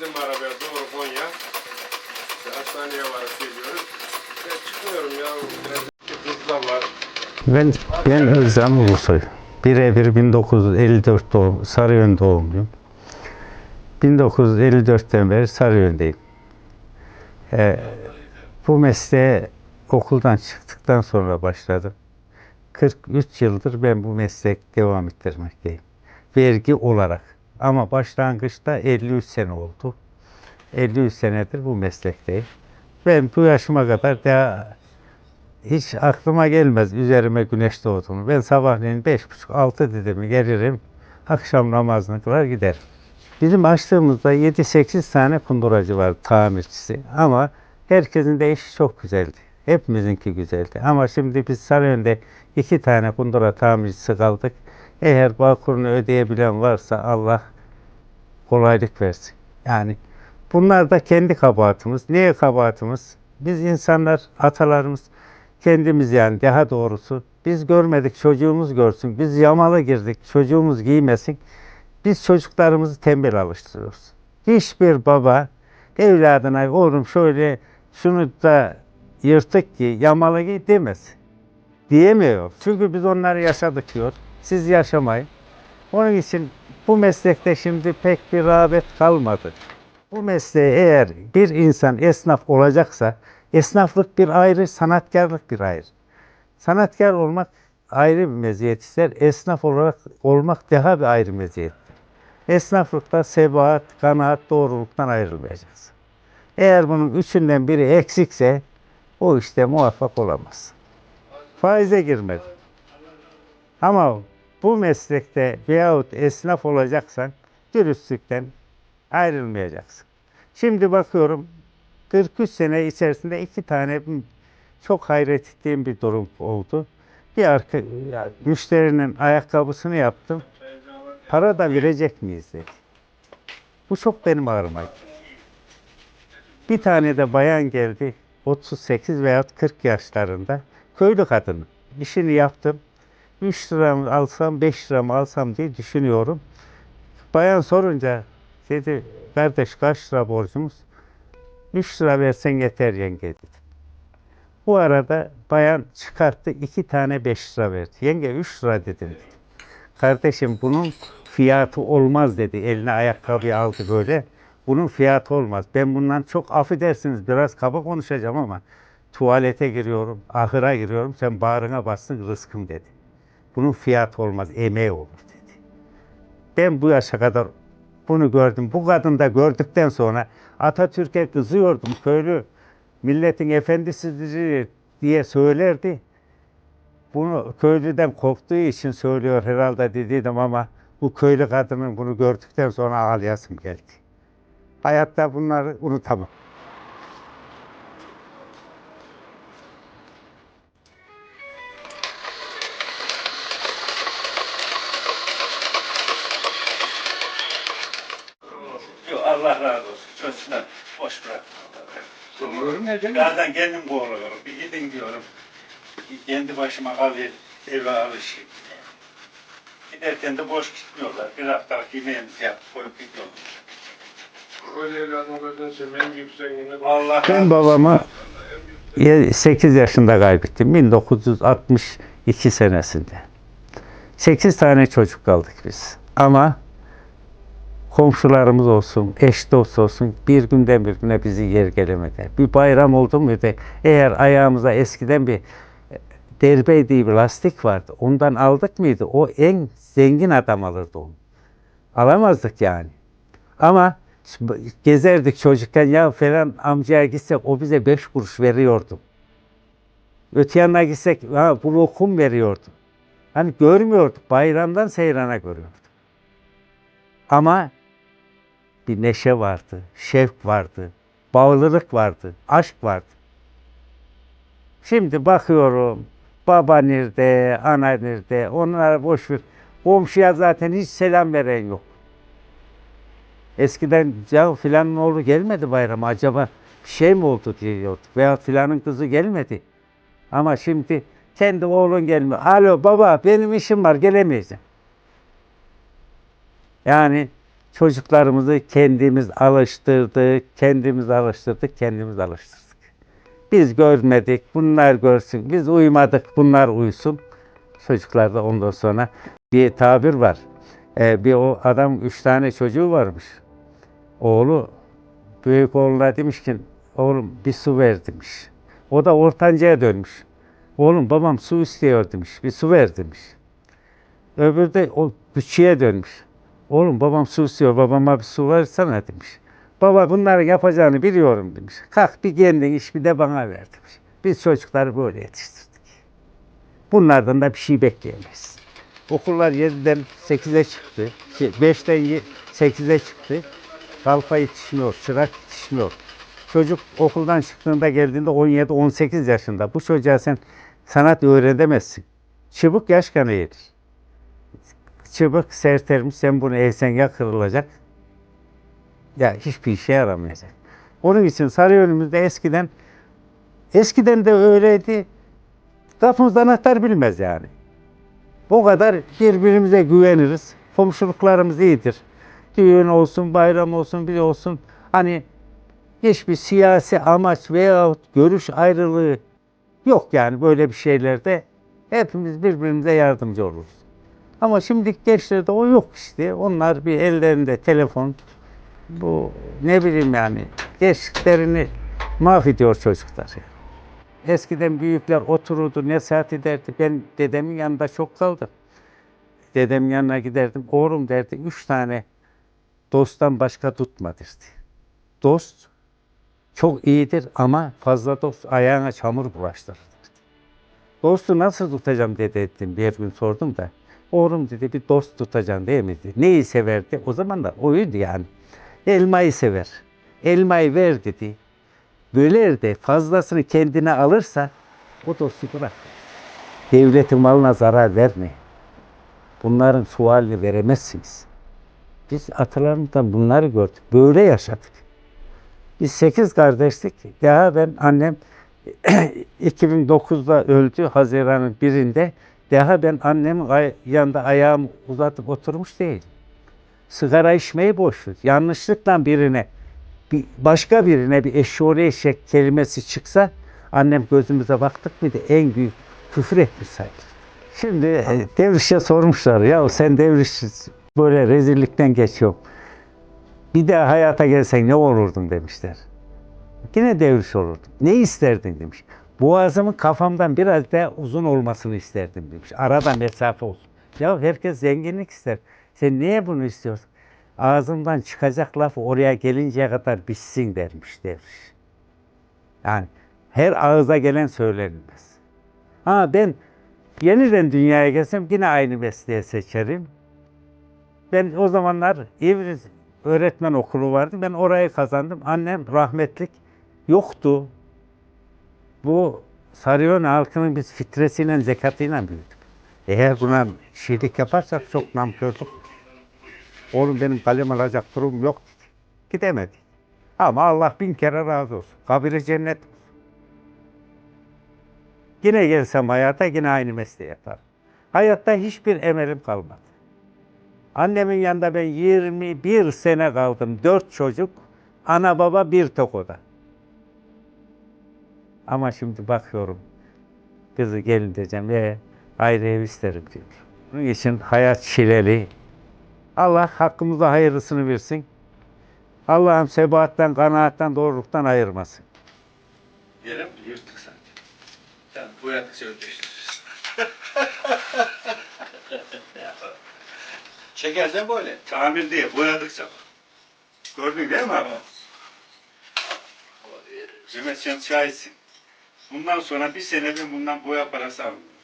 bindim arabaya doğru Konya. İşte hastaneye varıp geliyoruz. Ya çıkmıyorum ya. Biraz da var. Ben, ben Özlem Ulusoy. Birebir 1954 doğum, Sarıön doğumluyum. 1954'ten beri Sarıyön'deyim. Ee, bu mesleğe okuldan çıktıktan sonra başladım. 43 yıldır ben bu meslek devam ettirmekteyim. Vergi olarak. Ama başlangıçta 53 sene oldu. 53 senedir bu meslekteyim. Ben bu yaşıma kadar daha hiç aklıma gelmez üzerime güneş doğduğunu. Ben sabahleyin beş buçuk altı dedemi gelirim. Akşam namazını kılar giderim. Bizim açtığımızda 7-8 tane kunduracı var tamircisi. Ama herkesin de işi çok güzeldi. Hepimizinki güzeldi. Ama şimdi biz Sarıyön'de iki tane kundura tamircisi kaldık. Eğer bağkurunu ödeyebilen varsa Allah kolaylık versin. Yani bunlar da kendi kabahatimiz. Niye kabahatimiz? Biz insanlar, atalarımız kendimiz yani daha doğrusu biz görmedik çocuğumuz görsün. Biz yamalı girdik çocuğumuz giymesin. Biz çocuklarımızı tembel alıştırıyoruz. Hiçbir baba evladına oğlum şöyle şunu da yırtık giy, yamalı giy demez. Diyemiyor. Çünkü biz onları yaşadık diyor. Siz yaşamayın. Onun için bu meslekte şimdi pek bir rağbet kalmadı. Bu mesleğe eğer bir insan esnaf olacaksa esnaflık bir ayrı, sanatkarlık bir ayrı. Sanatkar olmak ayrı bir meziyet ister. Esnaf olarak olmak daha bir ayrı meziyet. Esnaflıkta sebahat, kanaat, doğruluktan ayrılmayacaksın. Eğer bunun üçünden biri eksikse o işte muvaffak olamaz. Faize girmedi. Ama bu meslekte veyahut esnaf olacaksan dürüstlükten ayrılmayacaksın. Şimdi bakıyorum 43 sene içerisinde iki tane çok hayret ettiğim bir durum oldu. Bir arka, ya, müşterinin ayakkabısını yaptım. Para da verecek miyiz dedi. Bu çok benim ağrıma. Bir tane de bayan geldi. 38 veya 40 yaşlarında. Köylü kadın. İşini yaptım. 3 lira mı alsam 5 lira mı alsam diye düşünüyorum. Bayan sorunca dedi kardeş kaç lira borcumuz? 3 lira versen yeter yenge dedi. Bu arada bayan çıkarttı iki tane 5 lira verdi. Yenge 3 lira dedim. dedi. Kardeşim bunun fiyatı olmaz dedi. Eline ayakkabıyı aldı böyle. Bunun fiyatı olmaz. Ben bundan çok affedersiniz biraz kaba konuşacağım ama tuvalete giriyorum, ahıra giriyorum. Sen bağrına bassın rızkım dedi. Bunun fiyatı olmaz, emeği olur dedi. Ben bu yaşa kadar bunu gördüm. Bu kadını da gördükten sonra Atatürk'e kızıyordum. Köylü milletin efendisidir diye söylerdi. Bunu köylüden korktuğu için söylüyor herhalde dediydim ama bu köylü kadının bunu gördükten sonra ağlayasım geldi. Hayatta bunları unutamam. Çocuklar boş bırak. Bazen kendim boğuluyorum. Bir gidin diyorum. Kendi başıma kalayım. Eve alışayım. Giderken de boş gitmiyorlar. Bir haftalık yemeğimizi yapıp koyup gidiyorlar. Allah ben babamı 8 yaşında kaybettim. 1962 senesinde. 8 tane çocuk kaldık biz. Ama komşularımız olsun, eş dost olsun bir günden bir güne bizi yer gelemedi. Bir bayram oldu mu da eğer ayağımıza eskiden bir derbe diye bir lastik vardı. Ondan aldık mıydı? O en zengin adam alırdı onu. Alamazdık yani. Ama gezerdik çocukken ya falan amcaya gitsek o bize beş kuruş veriyordu. Öte yanına gitsek ha, bu lokum veriyordu. Hani görmüyorduk. Bayramdan seyrana görüyorduk. Ama bir neşe vardı, şevk vardı, bağlılık vardı, aşk vardı. Şimdi bakıyorum baba nerede, ana nerede, onlara boş ver. Komşuya zaten hiç selam veren yok. Eskiden ya filanın oğlu gelmedi bayrama acaba şey mi oldu diyorduk veya filanın kızı gelmedi. Ama şimdi kendi oğlun gelmiyor. Alo baba benim işim var gelemeyeceğim. Yani çocuklarımızı kendimiz alıştırdık, kendimiz alıştırdık, kendimiz alıştırdık. Biz görmedik, bunlar görsün. Biz uymadık, bunlar uysun. Çocuklarda ondan sonra bir tabir var. Ee, bir o adam üç tane çocuğu varmış. Oğlu büyük oğluna demiş ki oğlum bir su ver demiş. O da ortancaya dönmüş. Oğlum babam su istiyor demiş. Bir su ver demiş. Öbürü de o küçüğe dönmüş. Oğlum babam su istiyor. Babama bir su versene demiş. Baba bunların yapacağını biliyorum demiş. Kalk bir kendin iş bir de bana ver demiş. Biz çocukları böyle yetiştirdik. Bunlardan da bir şey bekleyemeyiz. Okullar 7'den 8'e çıktı. Şey, 5'ten 8'e çıktı. Kalfa yetişmiyor, çırak yetişmiyor. Çocuk okuldan çıktığında geldiğinde 17-18 yaşında. Bu çocuğa sen sanat öğretemezsin. Çubuk yaş kanı yedir. Çubuk sertermiş, sen bunu eğsen ya kırılacak ya hiçbir işe yaramayacak. Onun için Sarıyer'imizde eskiden eskiden de öyleydi. Lafımız anahtar bilmez yani. Bu kadar birbirimize güveniriz. Komşuluklarımız iyidir. Düğün olsun, bayram olsun, bir olsun. Hani hiçbir siyasi amaç veyahut görüş ayrılığı yok yani böyle bir şeylerde. Hepimiz birbirimize yardımcı oluruz. Ama şimdiki gençlerde o yok işte. Onlar bir ellerinde telefon, bu ne bileyim yani gençliklerini mahvediyor çocuklar. yani. Eskiden büyükler otururdu, nasihat ederdi. Ben dedemin yanında çok kaldım. Dedemin yanına giderdim. Oğlum derdi, üç tane dosttan başka tutma derdi. Dost çok iyidir ama fazla dost ayağına çamur bulaştırır. Dostu nasıl tutacağım dede ettim bir gün sordum da. Oğlum dedi bir dost tutacaksın değil mi? dedi. Neyi severdi? O zaman da oydu yani. Elmayı sever. Elmayı ver dedi. Böler de fazlasını kendine alırsa o dostu bırak. Devletin malına zarar verme. Bunların sualini veremezsiniz. Biz atalarımızdan bunları gördük. Böyle yaşadık. Biz sekiz kardeştik. Daha ben annem 2009'da öldü Haziran'ın birinde. Daha ben annemin yanında ayağımı uzatıp oturmuş değilim sigara içmeyi boş ver. Yanlışlıkla birine bir başka birine bir eşşoğlu eşek kelimesi çıksa annem gözümüze baktık mıydı en büyük küfür etmiş sayılır. Şimdi e, devrişe sormuşlar ya sen devriş böyle rezillikten geçiyor. Bir daha hayata gelsen ne olurdun demişler. Yine devriş olurdum. Ne isterdin demiş. Boğazımın kafamdan biraz daha uzun olmasını isterdim demiş. Arada mesafe olsun. Ya herkes zenginlik ister. Sen niye bunu istiyorsun? Ağzımdan çıkacak laf oraya gelinceye kadar bitsin dermiş devriş. Yani her ağıza gelen söylenmez. Ha ben yeniden dünyaya gelsem yine aynı mesleği seçerim. Ben o zamanlar İvriz öğretmen okulu vardı. Ben orayı kazandım. Annem rahmetlik yoktu. Bu Sarıyon halkının biz fitresiyle, zekatıyla büyüdük. Eğer buna şiirlik yaparsak çok namkördük. Oğlum benim kalem alacak durum yok dedi. Gidemedi. Ama Allah bin kere razı olsun. Kabiri cennet. Yine gelsem hayata yine aynı mesleği yaparım. Hayatta hiçbir emelim kalmadı. Annemin yanında ben 21 sene kaldım. Dört çocuk, ana baba bir tek oda. Ama şimdi bakıyorum, kızı gelin diyeceğim ve ayrı ev isterim diyor. Bunun için hayat çileli. Allah hakkımızda hayırlısını versin. Allah'ım sebahatten, kanaatten, doğruluktan ayırmasın. Yerim yırtık sanki. Sen boyadıkça ödeştiririz. Çekersen böyle. Tamir değil, boyadıkça. Gördün değil mi abi? Zümetcan şahitsin. Bundan sonra bir sene ben bundan boya parası almıyorum.